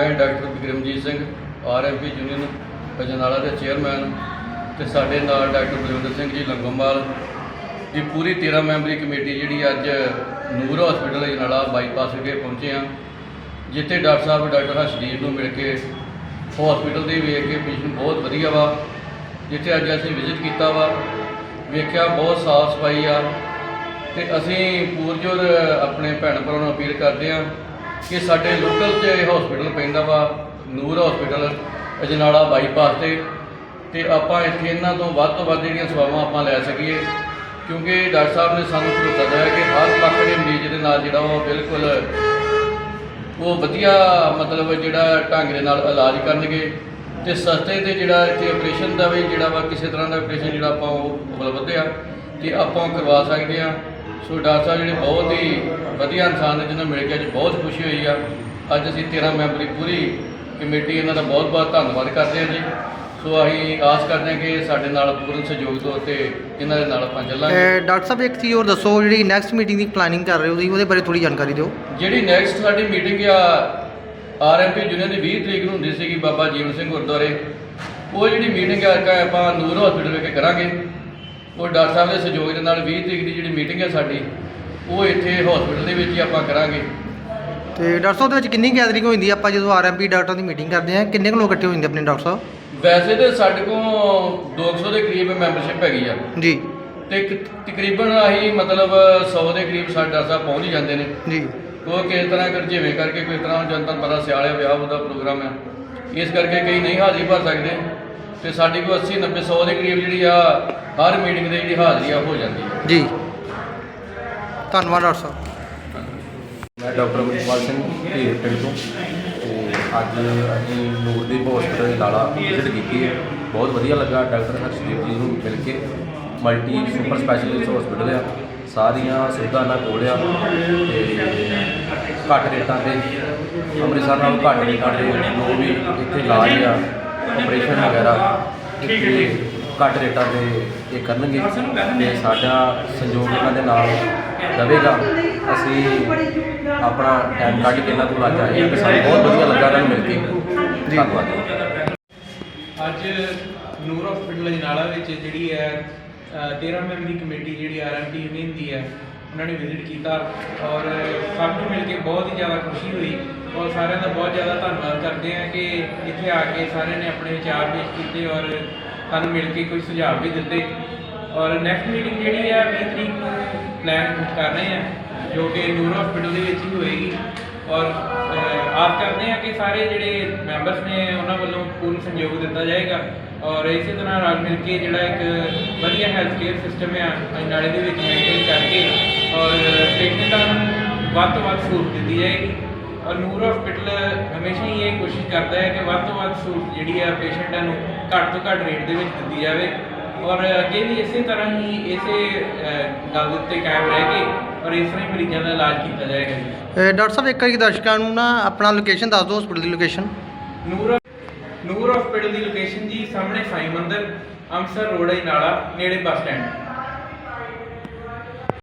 ਹੈ doctor Bikramjit Singh RMP union Ajnala ਦੇ chairman ਤੇ ਸਾਡੇ ਨਾਲ ਡਾਕਟਰ ਬਲਵਿੰਦਰ ਸਿੰਘ ਜੀ ਲੰਗੋਮਾਲ ਦੀ ਪੂਰੀ 13 ਮੈਂਬਰੀ ਕਮੇਟੀ ਜਿਹੜੀ ਅੱਜ ਨੂਰ ਹਸਪੀਟਲ ਅਜਨਾਲਾ ਬਾਈਪਾਸ ਵਿਖੇ ਪਹੁੰਚੇ ਆ ਜਿੱਥੇ ਡਾਕਟਰ ਸਾਹਿਬ, ਡਾਕਟਰ ਹਰਸ਼ਦੀਪ ਨੂੰ ਮਿਲ ਕੇ ਹਸਪੀਟਲ ਦੇ ਵੇਖ ਕੇ ਪੇਸ਼ੈਂਟ ਬਹੁਤ ਵਧੀਆ ਵਾ, ਜਿੱਥੇ ਅੱਜ ਅਸੀਂ ਵਿਜ਼ਿਟ ਕੀਤਾ ਵਾ, ਵੇਖਿਆ ਬਹੁਤ ਸਾਫ਼ ਸਫ਼ਾਈ ਆ ਤੇ ਅਸੀਂ ਪੂਰਜੋਰ ਆਪਣੇ ਭੈਣ ਭਰਾਵਾਂ ਨੂੰ ਅਪੀਲ ਕਰਦੇ ਆ ਕਿ ਸਾਡੇ ਲੋਕਲ 'ਚ ਇਹ ਹਸਪੀਟਲ ਪੈਂਦਾ ਵਾ, ਨੂਰ ਹਸਪੀਟਲ ਅਜਨਾਲਾ ਬਾਈਪਾਸ ਤੇ। ਤੇ ਆਪਾਂ ਇੱਥੇ ਇਹਨਾਂ ਤੋਂ ਵੱਧ ਤੋਂ ਵੱਧ ਜਿਹੜੀਆਂ ਸੇਵਾਵਾਂ ਆਪਾਂ ਲੈ ਸਕੀਏ। ਕਿਉਂਕਿ ਡਾਕਟਰ ਸਾਹਿਬ ਨੇ ਸਾਨੂੰ ਭਰੋਸਾ ਦਿਵਾਇਆ ਕਿ ਹਰ ਪੱਖ ਦੇ ਮਰੀਜ਼ ਦੇ ਨਾਲ ਜਿਹੜਾ ਉਹ ਬਿਲਕੁਲ ਉਹ ਵਧੀਆ ਮਤਲਬ ਜਿਹੜਾ ਢੰਗ ਦੇ ਨਾਲ ਇਲਾਜ ਕਰਨਗੇ। ਤੇ ਸਸਤੇ ਤੇ ਜਿਹੜਾ ਇੱਥੇ ਆਪਰੇਸ਼ਨ ਦਾ ਵੀ ਜਿਹੜਾ ਵਾ, ਕਿਸੇ ਤਰ੍ਹਾਂ ਦਾ ਆਪਰੇਸ਼ਨ ਜਿਹੜਾ ਆਪਾਂ ਉਹ ਉਪਲਬਧ ਆ, ਤੇ ਆਪਾਂ ਉਹ ਕਰਵਾ ਸਕਦੇ ਆ। ਸੋ ਡਾਕਟਰ ਸਾਹਿਬ ਜਿਹੜੇ ਬਹੁਤ ਹੀ ਵਧੀਆ ਇਨਸਾਨ ਨੇ ਜਿਨ੍ਹਾਂ ਨੂੰ ਮਿਲ ਕੇ ਅੱਜ ਬਹੁਤ ਖੁਸ਼ੀ ਹੋਈ ਆ। ਅੱਜ ਅਸੀਂ 13 ਮੈਂਬਰੀ ਪੂਰੀ ਕਮੇਟੀ ਇਹਨਾਂ ਦਾ ਬਹੁਤ ਬਹੁਤ ਧੰਨਵਾਦ ਕਰਦੇ ਹਾਂ ਜੀ। ਸੋ ਅਸੀਂ ਆਸ ਕਰਦੇ ਹਾਂ ਕਿ ਸਾਡੇ ਨਾਲ ਪੂਰਨ ਸਹਿਯੋਗ ਤੋਂ ਤੇ ਇਹਨਾਂ ਦੇ ਨਾਲ ਆਪਾਂ ਚੱਲਾਂਗੇ। ਡਾਕਟਰ ਸਾਹਿਬ ਇੱਕ ਚੀਜ਼ ਹੋਰ ਦੱਸੋ ਜਿਹੜੀ ਨੈਕਸਟ ਮੀਟਿੰਗ ਦੀ ਪਲਾਨਿੰਗ ਕਰ ਰਹੇ ਹੋ ਤੁਸੀਂ ਉਹਦੇ ਬਾਰੇ ਥੋੜੀ ਜਾਣਕਾਰੀ ਦਿਓ। ਜਿਹੜੀ ਨੈਕਸਟ ਸਾਡੀ ਮੀਟਿੰਗ ਆ ਆਰਐਮਪੀ ਯੂਨੀਅਨ ਦੀ 20 ਤਰੀਕ ਨੂੰ ਹੁੰਦੀ ਸੀਗੀ ਬਾਬਾ ਜੀਵਨ ਸਿੰਘ ਗੁਰਦੁਆਰੇ। ਉਹ ਜਿਹੜੀ ਮੀਟਿੰਗ ਆ ਆਪਾਂ ਨੂਰ ਹਸਪੀਟਲ ਵਿਖੇ ਕਰਾਂਗੇ। ਉਹ ਡਾਕਟਰ ਸਾਹਿਬ ਦੇ ਸਹਿਯੋਗ ਦੇ ਨਾਲ 20 ਤਰੀਕ ਦੀ ਜਿਹੜੀ ਮੀਟਿੰਗ ਹੈ ਸਾਡੀ ਉਹ ਇੱਥੇ ਹਸਪੀਟਲ ਦੇ ਵਿੱਚ ਹੀ ਆਪਾਂ ਕਰਾਂਗੇ। ਤੇ ਡਾਕਟਰ ਸਾਹਿਬ ਦੇ ਵਿੱਚ ਕਿੰਨੀ ਗੈਦਰਿੰਗ ਹੋ ਜਾਂਦੀ ਹੈ? ਆਪਾਂ ਜਦੋਂ ਆਰਐਮਪੀ ਡਾਕਟਰਾਂ ਦੀ ਮੀਟਿੰਗ ਕਰਦੇ ਆ ਕਿੰਨੇ ਕੁ ਲੋਕ ਇਕੱਠੇ ਹੋ ਜਾਂਦੇ ਆਪਣੇ ਡਾਕਟਰ ਸਾਹਿਬ? ਵੈਸੇ ਤੇ ਸਾਡੇ ਕੋਲ 200 ਦੇ ਕਰੀਬ ਮੈਂਬਰਸ਼ਿਪ ਹੈਗੀ ਆ। ਜੀ। ਤੇ ਕ- ਤਕਰੀਬਨ ਆਹੀ ਮਤਲਬ 100 ਦੇ ਕਰੀਬ ਸਾਡੇ ਡਾਕਟਰ ਸਾਹਿਬ ਪਹੁੰਚ ਹੀ ਜਾਂਦੇ ਨੇ। ਜੀ। ਉਹ ਕਿਸ ਤਰ੍ਹਾਂ ਕਰ ਜਿਵੇਂ ਕਰਕੇ ਕੋਈ ਤਰ੍ਹਾਂ ਜਨਤਾ ਨੂੰ ਪਤਾ ਸਿਆਲੇ ਵਿਆਹ ਉਹਦਾ ਪ੍ਰੋਗਰਾਮ ਹੈ। ਇਸ ਕਰਕੇ ਕਈ ਨਹੀਂ ਹਾਜ਼ਰੀ ਭਰ ਸਕਦੇ। ਤੇ ਸਾਡੀ ਕੋਈ 80 90 100 ਦੇ ਕਰੀਬ ਜਿਹੜੀ ਆ ਹਰ ਮੀਟਿੰਗ ਦੇ ਜਿਹੜੀ ਹਾਜ਼ਰੀ ਆ ਹੋ ਜਾਂਦੀ ਹੈ ਜੀ। ਧੰਨਵਾਦ ਡਾਕਟਰ ਸਾਹਿਬ। ਮੈਂ ਡਾਕਟਰ ਅਮਰਪਾਲ ਸਿੰਘ ਢੇਰ ਪਿੰਡ ਤੋਂ। ਤੇ ਅੱਜ ਅਸੀਂ ਨੂਰਦੀਪ ਹਸਪੀਟਲ ਲਾਲਾ ਵਿਜ਼ਿਟ ਕੀਤੀ ਹੈ। ਬਹੁਤ ਵਧੀਆ ਲੱਗਾ ਡਾਕਟਰ ਹਰਸ਼ਦੀਪ ਜੀ ਨੂੰ ਮਿਲ ਕੇ। ਮਲਟੀ ਸੁਪਰ ਸਪੈਸ਼ਲਿਸਟ ਹਸਪੀਟਲ ਆ। ਸਾਰੀਆਂ ਸੁਵਿਧਾ ਨਾਲ ਕੋਲ ਆ। ਤੇ ਘੱਟ ਰੇਟਾਂ ਤੇ ਅੰਮ੍ਰਿਤਸਰ ਨਾਲੋਂ ਘੱਟ ਰੇਟਾਂ ਤੇ ਜੋ ਵੀ ਇੱਥੇ ਇਲਾਜ ਆ ਆਪਰੇਸ਼ਨ ਵਗੈਰਾ ਇੱਥੇ ਘੱਟ ਰੇਟਾਂ ਤੇ ਇਹ ਕਰਨਗੇ ਤੇ ਸਾਡਾ ਸੰਯੋਗ ਇਹਨਾਂ ਦੇ ਨਾਲ ਦਵੇਗਾ। ਅਸੀਂ ਆਪਣਾ ਟਾਈਮ ਕੱਢ ਕੇ ਇਹਨਾਂ ਕੋਲ ਅੱਜ ਆਏ ਹਾਂ ਤੇ ਸਾਨੂੰ ਬਹੁਤ ਵਧੀਆ ਲੱਗਾ ਇਹਨਾਂ ਨੂੰ ਮਿਲ ਕੇ। ਧੰਨਵਾਦ। ਅੱਜ ਨੂਰ ਹਸਪੀਟਲ ਅਜਨਾਲਾ ਵਿੱਚ ਜਿਹੜੀ ਹੈ ਅ, 13 ਮੈਂਬਰੀ ਕਮੇਟੀ ਜਿਹੜੀ ਆਰਐਮਟੀ ਯੂਨੀਅਨ ਦੀ ਹੈ ਉਹਨਾਂ ਨੇ ਵਿਜ਼ਿਟ ਕੀਤਾ ਔਰ ਸਭ ਨੂੰ ਮਿਲ ਕੇ ਬਹੁਤ ਹੀ ਜ਼ਿਆਦਾ ਖੁਸ਼ੀ ਹੋਈ ਔਰ ਸਾਰਿਆਂ ਦਾ ਬਹੁਤ ਜ਼ਿਆਦਾ ਧੰਨਵਾਦ ਕਰਦੇ ਹਾਂ ਕਿ ਇੱਥੇ ਆ ਕੇ ਸਾਰਿਆਂ ਨੇ ਆਪਣੇ ਵਿਚਾਰ ਪੇਸ਼ ਕੀਤੇ ਔਰ ਸਾਨੂੰ ਮਿਲ ਕੇ ਕੋਈ ਸੁਝਾਅ ਵੀ ਦਿੱਤੇ। ਔਰ ਨੈਕਸਟ ਮੀਟਿੰਗ ਜਿਹੜੀ ਹੈ 20 ਤਰੀਕ ਨੂੰ ਪਲਾਨ ਕਰ ਰਹੇ ਹਾਂ ਜੋ ਕਿ ਨੂਰ ਹਸਪੀਟਲ ਦੇ ਵਿੱਚ ਹੀ ਹੋਏਗੀ। ਔਰ ਅਹ, ਆਸ ਕਰਦੇ ਹਾਂ ਕਿ ਸਾਰੇ ਜਿਹੜੇ ਮੈਂਬਰਸ ਨੇ ਉਹਨਾਂ ਵੱਲੋਂ ਪੂਰਨ ਸਹਿਯੋਗ ਦਿੱਤਾ ਜਾਏਗਾ। ਔਰ ਇਸੇ ਤਰ੍ਹਾਂ ਰਲ ਮਿਲ ਕੇ ਜਿਹੜਾ ਇੱਕ ਵਧੀਆ ਹੈਲਥ ਕੇਅਰ ਸਿਸਟਮ ਹੈ ਨਾਲੇ ਦੇ ਵਿੱਚ ਮੇਨਟੇਨ ਕਰਕੇ ਔਰ ਪੇਸ਼ੈਂਟਾਂ ਨੂੰ ਵੱਧ ਤੋਂ ਵੱਧ ਸਹੂਲਤ ਦਿੱਤੀ ਜਾਏਗੀ। ਔਰ ਨੂਰ ਹਸਪੀਟਲ ਹਮੇਸ਼ਾ ਹੀ ਇਹ ਕੋਸ਼ਿਸ਼ ਕਰਦਾ ਹੈ ਕਿ ਵੱਧ ਤੋਂ ਵੱਧ ਸਹੂਲਤ ਜਿਹੜੀ ਹੈ ਪੇਸ਼ੈਂਟਾਂ ਨੂੰ ਘੱਟ ਤੋਂ ਘੱਟ ਰੇਟ ਦੇ ਵਿੱਚ ਦਿੱਤੀ ਜਾਵੇ। ਔਰ ਅੱਗੇ ਵੀ ਇਸੇ ਤਰ੍ਹਾਂ ਹੀ ਇਸੇ ਗੱਲ ਦੇ ਉੱਤੇ ਕਾਇਮ ਰਹਿ ਕੇ ਔਰ ਇਸ ਤਰ੍ਹਾਂ ਹੀ ਮਰੀਜ਼ਾਂ ਦਾ ਇਲਾਜ ਕੀਤਾ ਜਾਏਗਾ ਡਾਕਟਰ ਸਾਹਿਬ ਇੱਕ ਵਾਰੀ ਦਰਸ਼ਕਾਂ ਨੂੰ ਨਾ ਆਪਣਾ ਲੋਕੇਸ਼ਨ ਦੱਸ ਦਿਓ ਹਸਪੀਟਲ ਦੀ ਲੋਕੇਸ਼ਨ ਨੂਰ ਨੂਰ ਹਸਪੀਟਲ ਦੀ ਲੋਕੇਸ਼ਨ ਜੀ ਸਾਹਮਣੇ ਸਾਈ ਮੰਦਰ ਅੰਮ੍ਰਿਤਸਰ ਰੋਡ ਹੈ ਨਾਲਾ ਨੇੜੇ ਬੱਸ ਸਟੈਂਡ